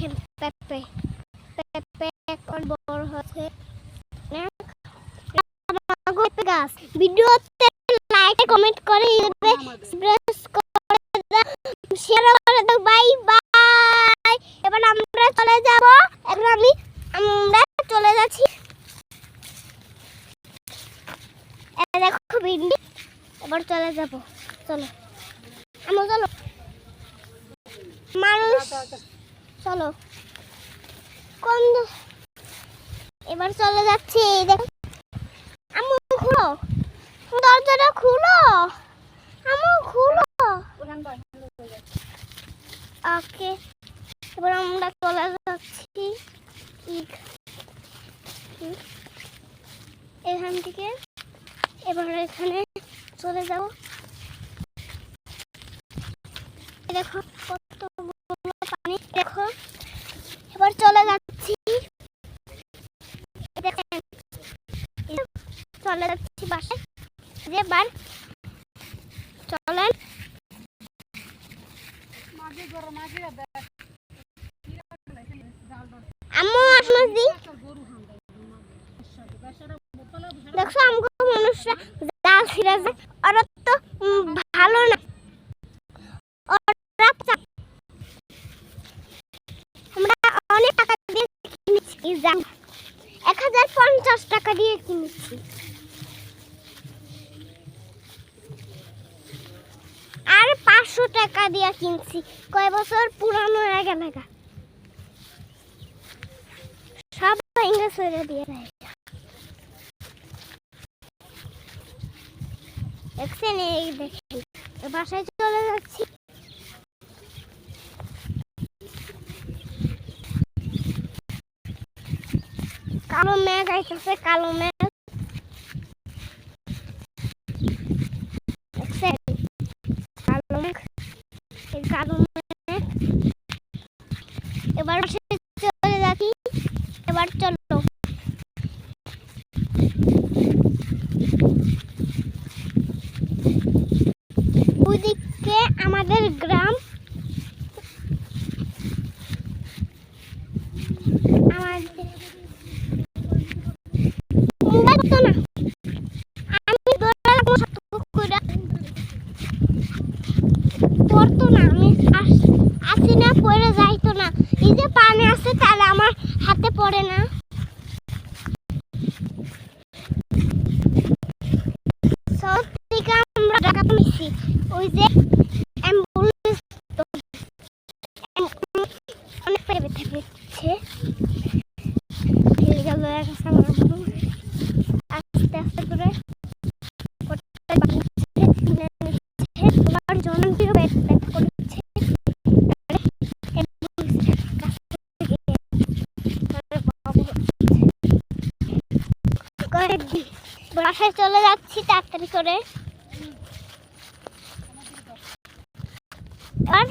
দেখেন পেঁপে। পেঁপে এখন বড় হচ্ছে গাছ। ভিডিওতে লাইক কমেন্ট করে করে দাও। শেয়ার করে দাও। বাই বাই এবার আমরা চলে যাব। এবার আমি, আমরা চলে যাচ্ছি। দেখো ভিন্ডি এবার চলে যাব। চলো। আমরা চলো। মানুষ চলো। কোন এবার চলে যাচ্ছি আমু খুলো। দরজাটা খুলো। আমু খুলো। ওকে। এবার আমরা চলে যাচ্ছি। এখান থেকে। এবার এখানে চলে যাব। দেখো পানি দেখো। এবার চলে যাচ্ছি। চলে যাচ্ছি বাসে এবার চলেন। আম্মু আসলে দি। দেখছ আমাকে মানুষরা জাল ছিঁড়ে যায় ওরা এক হাজার পঞ্চাশ টাকা দিয়ে আর পাঁচশো টাকা দিয়ে কিনছি। কয় বছর পুরানো হয়ে গেল গা। সব ভেঙে সরে দিয়ে দেয় দেখছেন এই দেখেন বাসায় চলে যাচ্ছি। কালো মেঘ আইতেছে, কালো মেঘ কালো মেঘ কালো মেঘ এবার চলে যাচ্ছি। এবার চলো। ওইদিকে আমাদের গ্রাম পেরে ব্যথা পেয়েছে। আস্তে আস্তে করে। বাসায় চলে যাচ্ছি তাড়াতাড়ি করে। আর